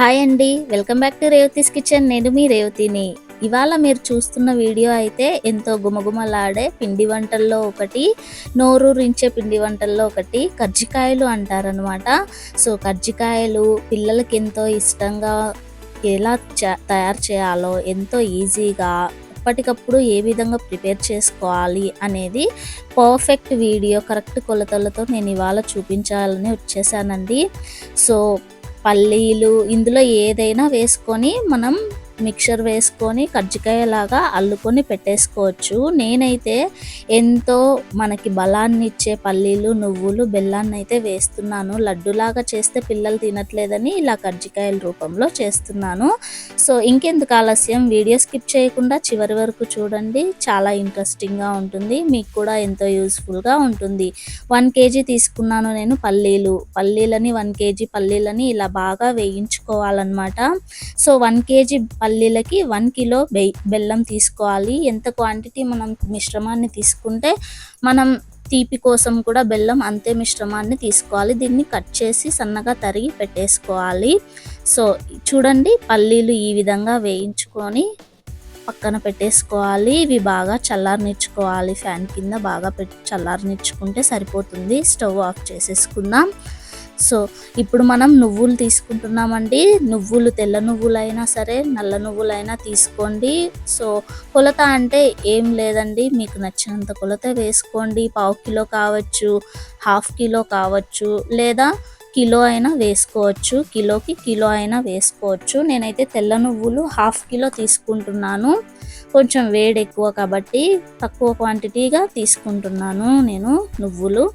Hi అండి welcome back to Revathi's kitchen. నేను మీ రేవతిని. ఇవాళ మీరు చూస్తున్న వీడియో అయితే ఎంతో గుమగుమలాడే పిండి వంటల్లో ఒకటి నోరూరించే పిండి వంటల్లో ఒకటి కజ్జికాయలు అంటారనమాట సో కజ్జికాయలు పిల్లలకి ఎంతో ఇష్టంగా ఎలా చ- తయారు చేయాలో ఎంతో ఈజీగా ఎప్పటికప్పుడు ఏ విధంగా ప్రిపేర్ చేసుకోవాలి అనేది పర్ఫెక్ట్ వీడియో కరెక్ట్ కొలతలతో నేను ఇవాళ చూపించాలని వచ్చేసానండి. సో పల్లీలు ఇందులో ఏదైనా వేసుకొని మనం మిక్చర్ వేసుకొని కజ్జికాయలాగా అల్లుకొని పెట్టేసుకోవచ్చు. నేనైతే ఎంతో మనకి బలాన్ని ఇచ్చే పల్లీలు నువ్వులు బెల్లాన్ని అయితే వేస్తున్నాను. లడ్డులాగా చేస్తే పిల్లలు తినట్లేదని ఇలా కజ్జికాయల రూపంలో చేస్తున్నాను. సో ఇంకెందుకు ఆలస్యం? వీడియో స్కిప్ చేయకుండా చివరి వరకు చూడండి. చాలా ఇంట్రెస్టింగ్గా ఉంటుంది. మీకు కూడా ఎంతో యూస్ఫుల్గా ఉంటుంది. వన్ కేజీ తీసుకున్నాను నేను పల్లీలు. పల్లీలని వన్ కేజీ పల్లీలని ఇలా బాగా వేయించుకోవాలన్నమాట. సో వన్ కేజీ పల్లీలకి వన్ కిలో బె- బెల్లం తీసుకోవాలి. ఎంత క్వాంటిటీ మనం మిశ్రమాన్ని తీసుకుంటే మనం తీపి కోసం కూడా బెల్లం అంతే మిశ్రమాన్ని తీసుకోవాలి. దీన్ని కట్ చేసి సన్నగా తరిగి పెట్టేసుకోవాలి. సో చూడండి పల్లీలు ఈ విధంగా వేయించుకొని పక్కన పెట్టేసుకోవాలి. ఇవి బాగా చల్లారనిచ్చుకోవాలి. ఫ్యాన్ కింద బాగా పెట్టి చల్లారనిచ్చుకుంటే సరిపోతుంది. స్టవ్ ఆఫ్ చేసేసుకుందాం. సో ఇప్పుడు మనం నువ్వులు తీసుకుంటున్నామండి. నువ్వులు తెల్ల నువ్వులైనా సరే నల్ల నువ్వులైనా తీసుకోండి. సో కొలత అంటే ఏం లేదండి. మీకు నచ్చినంత కొలత వేసుకోండి. పావు కిలో కావచ్చు హాఫ్ కిలో కావచ్చు లేదా కిలో అయినా వేసుకోవచ్చు. కిలోకి కిలో అయినా వేసుకోవచ్చు. నేనైతే తెల్ల నువ్వులు హాఫ్ కిలో తీసుకుంటున్నాను. కొంచెం వేడి ఎక్కువ కాబట్టి తక్కువ క్వాంటిటీగా తీసుకుంటున్నాను నేను నువ్వులు.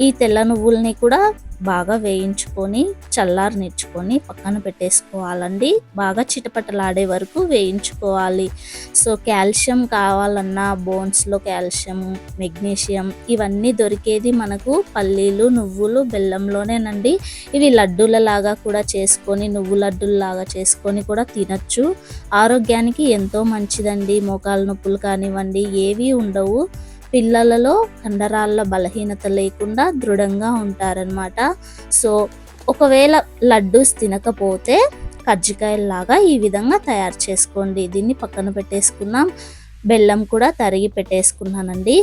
ఈ తెల్ల నువ్వుల్ని కూడా బాగా వేయించుకొని చల్లారనిచ్చుకొని పక్కన పెట్టేసుకోవాలండి. బాగా చిటపటలాడే వరకు వేయించుకోవాలి. సో కాల్షియం కావాలన్నా బోన్స్లో కాల్షియం మెగ్నీషియం ఇవన్నీ దొరికేది మనకు పల్లీలు నువ్వులు బెల్లంలోనేనండి. ఇవి లడ్డూలలాగా కూడా చేసుకొని నువ్వు లడ్డూలలాగా చేసుకొని కూడా తినచ్చు. ఆరోగ్యానికి ఎంతో మంచిదండి. మోకాలు నొప్పులు కానివ్వండి ఏవి ఉండవు. పిల్లలలో కండరాల బలహీనత లేకుండా దృఢంగా ఉంటారనమాట సో ఒకవేళ లడ్డూస్ తినకపోతే కజ్జికాయలాగా ఈ విధంగా తయారు చేసుకోండి. దీన్ని పక్కన పెట్టేసుకున్నాం బెల్లం కూడా తరిగి పెట్టేసుకున్నానండి.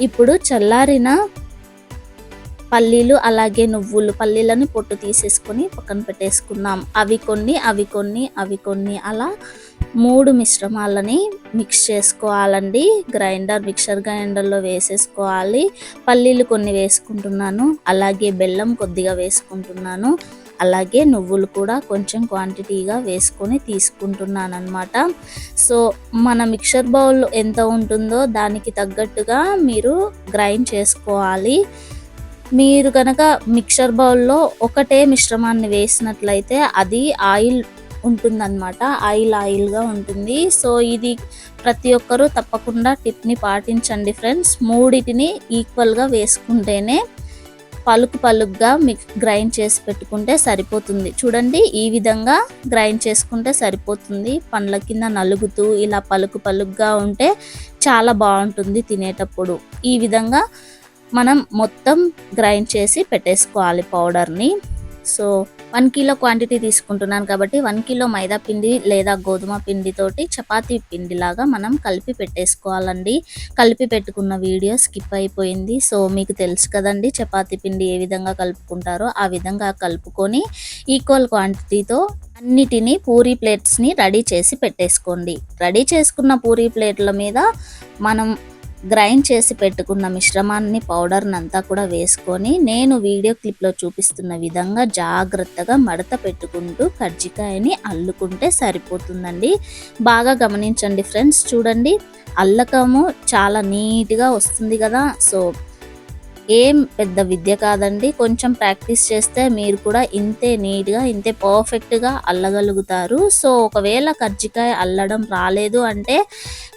ఇప్పుడు చల్లారిన పల్లీలు అలాగే నువ్వులు పల్లీలను పొట్టు తీసేసుకొని పక్కన పెట్టేసుకున్నాం అవి కొన్ని అవి కొన్ని అవి కొన్ని అలా మూడు మిశ్రమాలని మిక్స్ చేసుకోవాలండి. గ్రైండర్ మిక్సర్ గ్రైండర్లో వేసేసుకోవాలి. పల్లీలు కొన్ని వేసుకుంటున్నాను. అలాగే బెల్లం కొద్దిగా వేసుకుంటున్నాను. అలాగే నువ్వులు కూడా కొంచెం క్వాంటిటీగా వేసుకొని తీసుకుంటున్నాను అనమాట సో మన మిక్సర్ బౌల్ ఎంత ఉంటుందో దానికి తగ్గట్టుగా మీరు గ్రైండ్ చేసుకోవాలి. మీరు కనుక మిక్సర్ బౌల్లో ఒకటే మిశ్రమాన్ని వేసినట్లయితే అది ఆయిల్ ఉంటుందన్నమాట. ఆయిల్ ఆయిల్గా ఉంటుంది. సో ఇది ప్రతి ఒక్కరూ తప్పకుండా టిప్ని పాటించండి ఫ్రెండ్స్. మూడిటిని ఈక్వల్గా వేసుకుంటేనే పలుకు పలుకుగా మిక్ గ్రైండ్ చేసి పెట్టుకుంటే సరిపోతుంది. చూడండి ఈ విధంగా గ్రైండ్ చేసుకుంటే సరిపోతుంది. పండ్ల కింద నలుగుతూ ఇలా పలుకు పలుకుగా ఉంటే చాలా బాగుంటుంది తినేటప్పుడు. ఈ విధంగా మనం మొత్తం గ్రైండ్ చేసి పెట్టేసుకోవాలి పౌడర్ని. సో వన్ కిలో క్వాంటిటీ తీసుకుంటున్నాను కాబట్టి వన్ కిలో మైదా పిండి లేదా గోధుమ పిండితోటి చపాతీ పిండిలాగా మనం కలిపి పెట్టేసుకోవాలండి. కలిపి పెట్టుకున్న వీడియో స్కిప్ అయిపోయింది. సో మీకు తెలుసు కదండి చపాతీ పిండి ఏ విధంగా కలుపుకుంటారో. ఆ విధంగా కలుపుకొని ఈక్వల్ క్వాంటిటీతో అన్నిటినీ పూరీ ప్లేట్స్ని రెడీ చేసి పెట్టేసుకోండి. రెడీ చేసుకున్న పూరీ ప్లేట్ల మీద మనం గ్రైండ్ చేసి పెట్టుకున్న మిశ్రమాన్ని పౌడర్నంతా కూడా వేసుకొని నేను వీడియో క్లిప్లో చూపిస్తున్న విధంగా జాగ్రత్తగా మడత పెట్టుకుంటూ కజ్జికాయని అల్లుకుంటే సరిపోతుందండి. బాగా గమనించండి ఫ్రెండ్స్ చూడండి. అల్లకము చాలా నీట్గా వస్తుంది కదా సో ఏం పెద్ద విద్య కాదండి. కొంచెం ప్రాక్టీస్ చేస్తే మీరు కూడా ఇంతే నీట్గా ఇంతే పర్ఫెక్ట్గా అల్లగలుగుతారు. సో ఒకవేళ కర్జికాయ అల్లడం రాలేదు అంటే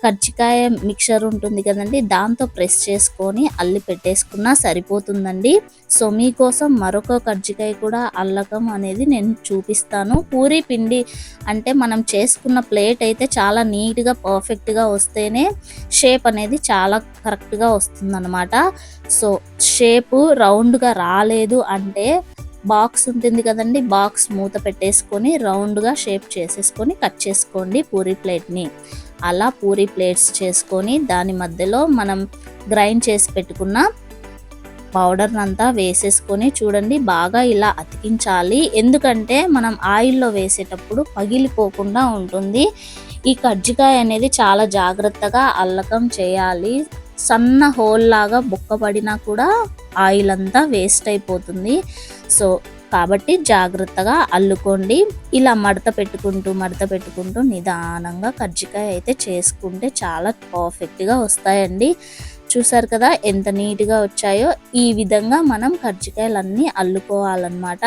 కర్జికాయ మిక్చర్ ఉంటుంది కదండి దాంతో ప్రెస్ చేసుకొని అల్లి పెట్టేసుకున్నా సరిపోతుందండి. సో మీకోసం మరొక కర్జికాయ కూడా అల్లకం అనేది నేను చూపిస్తాను. పూరి పిండి అంటే మనం చేసుకున్న ప్లేట్ అయితే చాలా నీట్గా పర్ఫెక్ట్గా వస్తేనే షేప్ అనేది చాలా కరెక్ట్గా వస్తుందన్నమాట. సో షేపు రౌండ్గా రాలేదు అంటే బాక్స్ ఉంటుంది కదండి బాక్స్ మూత పెట్టేసుకొని రౌండ్గా షేప్ చేసేసుకొని కట్ చేసుకోండి పూరీ ప్లేట్ని. అలా పూరీ ప్లేట్స్ చేసుకొని దాని మధ్యలో మనం గ్రైండ్ చేసి పెట్టుకున్న పౌడర్ అంతా వేసేసుకొని చూడండి బాగా ఇలా అతికించాలి. ఎందుకంటే మనం ఆయిల్లో వేసేటప్పుడు పగిలిపోకుండా ఉంటుంది. ఈ కజ్జికాయ అనేది చాలా జాగ్రత్తగా అల్లకం చేయాలి. సన్న హోల్ లాగా బొక్క పడినా కూడా ఆయిల్ అంతా వేస్ట్ అయిపోతుంది. సో కాబట్టి జాగ్రత్తగా అల్లుకోండి. ఇలా మడత పెట్టుకుంటూ మడత పెట్టుకుంటూ నిదానంగా కజ్జికాయ అయితే చేసుకుంటే చాలా పర్ఫెక్ట్గా వస్తాయండి. చూసారు కదా ఎంత నీట్గా వచ్చాయో? ఈ విధంగా మనం కజ్జికాయలన్నీ అల్లుకోవాలన్నమాట.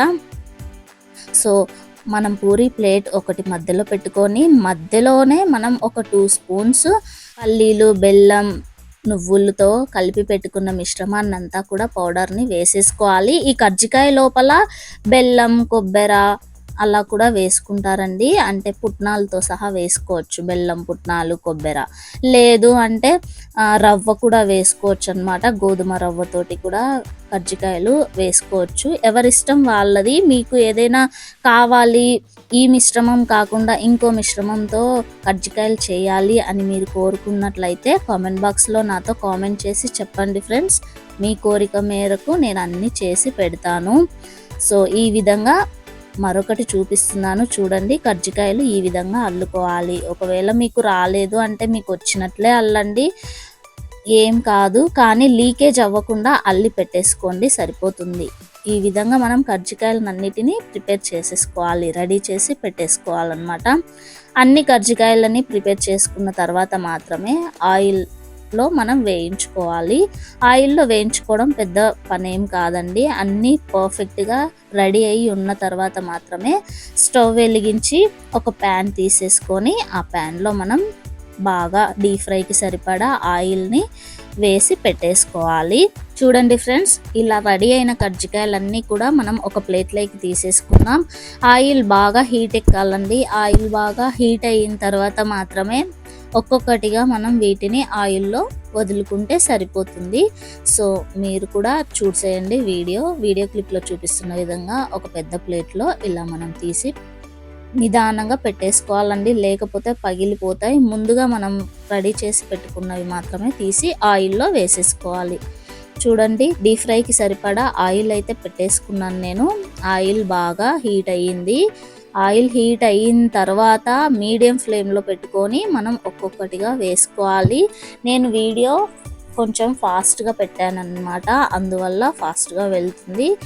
సో మనం పూరి ప్లేట్ ఒకటి మధ్యలో పెట్టుకొని మధ్యలోనే మనం ఒక టూ స్పూన్స్ పల్లీలు బెల్లం నువ్వులతో కలిపి పెట్టుకున్న మిశ్రమాన్ని అంతా కూడా పౌడర్ని వేసేసుకోవాలి. ఈ కజ్జికాయ లోపల బెల్లం కొబ్బెర అలా కూడా వేసుకుంటారండి. అంటే పుట్నాలతో సహా వేసుకోవచ్చు. బెల్లం పుట్నాలు కొబ్బెర. లేదు అంటే రవ్వ కూడా వేసుకోవచ్చు అనమాట గోధుమ రవ్వతోటి కూడా కజ్జికాయలు వేసుకోవచ్చు. ఎవరిష్టం వాళ్ళది. మీకు ఏదైనా కావాలి ఈ మిశ్రమం కాకుండా ఇంకో మిశ్రమంతో కజ్జికాయలు చేయాలి అని మీరు కోరుకున్నట్లయితే కామెంట్ బాక్స్లో నాతో కామెంట్ చేసి చెప్పండి ఫ్రెండ్స్. మీ కోరిక మేరకు నేను అన్నీ చేసి పెడతాను. సో ఈ విధంగా మరొకటి చూపిస్తున్నాను. చూడండి కజ్జికాయలు ఈ విధంగా అల్లుకోవాలి. ఒకవేళ మీకు రాలేదు అంటే మీకు వచ్చినట్లే అల్లండి. ఏం కాదు కానీ లీకేజ్ అవ్వకుండా అల్లి పెట్టేసుకోండి సరిపోతుంది. ఈ విధంగా మనం కజ్జికాయలన్నిటిని ప్రిపేర్ చేసేసుకోవాలి రెడీ చేసి పెట్టేసుకోవాలన్నమాట. అన్ని కజ్జికాయలని ప్రిపేర్ చేసుకున్న తర్వాత మాత్రమే ఆయిల్ లో మనం వేయించుకోవాలి. ఆయిల్లో వేయించుకోవడం పెద్ద పనేం కాదండి. అన్నీ పర్ఫెక్ట్గా రెడీ అయి ఉన్న తర్వాత మాత్రమే స్టవ్ వెలిగించి ఒక ప్యాన్ తీసేసుకొని ఆ ప్యాన్లో మనం బాగా డీప్ ఫ్రైకి సరిపడా ఆయిల్ని వేసి పెట్టేసుకోవాలి. చూడండి ఫ్రెండ్స్ ఇలా రెడీ అయిన కజ్జికాయలన్నీ కూడా మనం ఒక ప్లేట్లోకి తీసేసుకుందాం. ఆయిల్ బాగా హీట్ ఎక్కాలండి. ఆయిల్ బాగా హీట్ అయిన తర్వాత మాత్రమే ఒక్కొక్కటిగా మనం వీటిని ఆయిల్లో వదులుకుంటే సరిపోతుంది. సో మీరు కూడా చూసేయండి వీడియో. వీడియో క్లిప్లో చూపిస్తున్న విధంగా ఒక పెద్ద ప్లేట్లో ఇలా మనం తీసి నిదానంగా పెట్టేసుకోవాలండి. లేకపోతే పగిలిపోతాయి. ముందుగా మనం రెడీ చేసి పెట్టుకున్నవి మాత్రమే తీసి ఆయిల్లో వేసేసుకోవాలి. చూడండి డీప్ ఫ్రైకి సరిపడా ఆయిల్ అయితే పెట్టేసుకున్నాను నేను. ఆయిల్ బాగా హీట్ అయ్యింది. ఆయిల్ హీట్ అయిన తర్వాత మీడియం ఫ్లేమ్లో పెట్టుకొని మనం ఒక్కొక్కటిగా వేసుకోవాలి. నేను వీడియో కొంచెం ఫాస్ట్గా పెట్టానన్నమాట. అందువల్ల ఫాస్ట్గా వెళ్తుంది.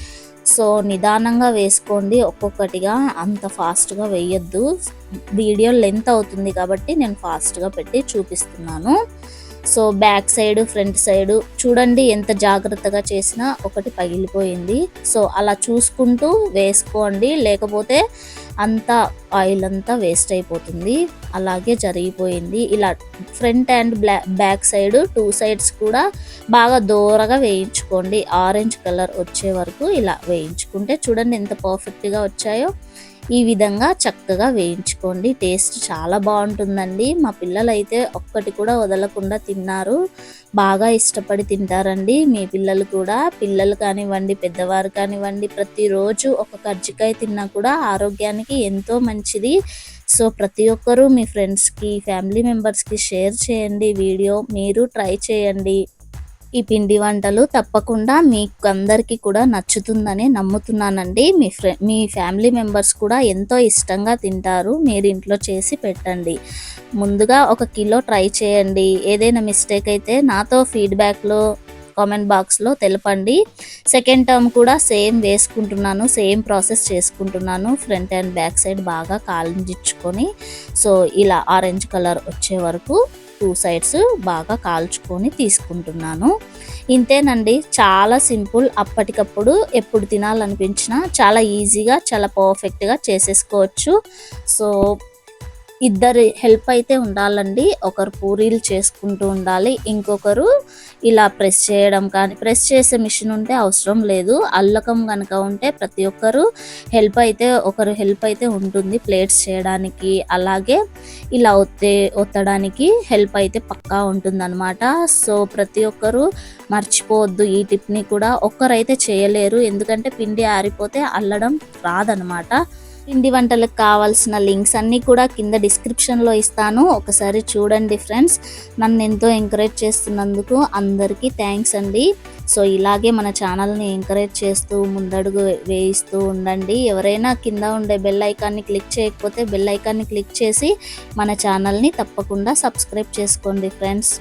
సో నిదానంగా వేసుకోండి. ఒక్కొక్కటిగా అంత ఫాస్ట్గా వేయొద్దు. వీడియో లెంత్ అవుతుంది కాబట్టి నేను ఫాస్ట్గా పెట్టి చూపిస్తున్నాను. So back side front side చూడండి ఎంత జాగ్రత్తగా చేసినా ఒకటి పగిలిపోయింది. సో అలా చూసుకుంటూ వేసుకోండి. లేకపోతే అంతా ఆయిల్ అంతా వేస్ట్ అయిపోతుంది. అలాగే జరిగిపోయింది. ఇలా ఫ్రంట్ అండ్ బ్లా బ్యాక్ సైడ్ టూ సైడ్స్ కూడా బాగా దూరగా వేయించుకోండి. ఆరెంజ్ కలర్ వచ్చే వరకు ఇలా వేయించుకుంటే చూడండి ఎంత పర్ఫెక్ట్గా వచ్చాయో. ఈ విధంగా చక్కగా వేయించుకోండి. టేస్ట్ చాలా బాగుంటుందండి. మా పిల్లలు అయితే ఒక్కటి కూడా వదలకుండా తిన్నారు. బాగా ఇష్టపడి తింటారండి. మీ పిల్లలు కూడా పిల్లలు కానివ్వండి పెద్దవారు కానివ్వండి ప్రతిరోజు ఒక కజ్జికాయ తిన్నా కూడా ఆరోగ్యానికి ఎంతో మంచిది. సో ప్రతి ఒక్కరూ మీ ఫ్రెండ్స్కి ఫ్యామిలీ మెంబర్స్కి షేర్ చేయండి. వీడియో మీరు ట్రై చేయండి. ఈ పిండి వంటలు తప్పకుండా మీకు అందరికీ కూడా నచ్చుతుందని నమ్ముతున్నానండి. మీ ఫ్రె మీ ఫ్యామిలీ మెంబర్స్ కూడా ఎంతో ఇష్టంగా తింటారు. మీరు ఇంట్లో చేసి పెట్టండి. ముందుగా ఒక కిలో ట్రై చేయండి. ఏదైనా మిస్టేక్ అయితే నాతో ఫీడ్బ్యాక్లో కామెంట్ బాక్స్లో తెలపండి. సెకండ్ టర్మ్ కూడా సేమ్ వేసుకుంటున్నాను సేమ్ ప్రాసెస్ చేసుకుంటున్నాను. ఫ్రంట్ అండ్ బ్యాక్ సైడ్ బాగా కాలించుకొని సో ఇలా ఆరెంజ్ కలర్ వచ్చే వరకు టూ సైడ్స్ బాగా కాల్చుకొని తీసుకుంటున్నాను. ఇంతేనండి చాలా సింపుల్. అప్పటికప్పుడు ఎప్పుడు తినాలనిపించినా చాలా ఈజీగా చాలా పర్ఫెక్ట్గా చేసేసుకోవచ్చు. సో ఇద్దరు హెల్ప్ అయితే ఉండాలండి. ఒకరు పూరీలు చేసుకుంటూ ఉండాలి. ఇంకొకరు ఇలా ప్రెస్ చేయడం కానీ ప్రెస్ చేసే మిషన్ ఉంటే అవసరం లేదు. అల్లకం కనుక ఉంటే ప్రతి ఒక్కరు హెల్ప్ అయితే ఒకరు హెల్ప్ అయితే ఉంటుంది ప్లేట్స్ చేయడానికి. అలాగే ఇలా ఒత్తే ఒత్తడానికి హెల్ప్ అయితే పక్కా ఉంటుందన్నమాట. సో ప్రతి ఒక్కరు మర్చిపోవద్దు ఈ టిప్ని కూడా. ఒక్కరైతే చేయలేరు. ఎందుకంటే పిండి ఆరిపోతే అల్లడం రాదనమాట పిండి వంటలకు కావాల్సిన లింక్స్ అన్నీ కూడా కింద డిస్క్రిప్షన్లో ఇస్తాను. ఒకసారి చూడండి ఫ్రెండ్స్ నన్ను ఎంతో ఎంకరేజ్ చేస్తున్నందుకు అందరికీ థ్యాంక్స్ అండి. సో ఇలాగే మన ఛానల్ని ఎంకరేజ్ చేస్తూ ముందడుగు వేయిస్తూ ఉండండి. ఎవరైనా కింద ఉండే బెల్ ఐకాన్ని క్లిక్ చేయకపోతే బెల్ ఐకాన్ని క్లిక్ చేసి మన ఛానల్ని తప్పకుండా సబ్స్క్రైబ్ చేసుకోండి ఫ్రెండ్స్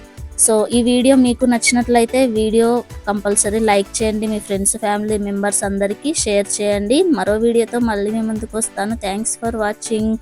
సో ఈ వీడియో మీకు నచ్చినట్లయితే వీడియో కంపల్సరీ లైక్ చేయండి మీ ఫ్రెండ్స్ ఫ్యామిలీ మెంబర్స్ అందరికీ షేర్ చేయండి. మరో వీడియోతో మళ్ళీ మీ ముందుకు వస్తాను. Thanks for watching.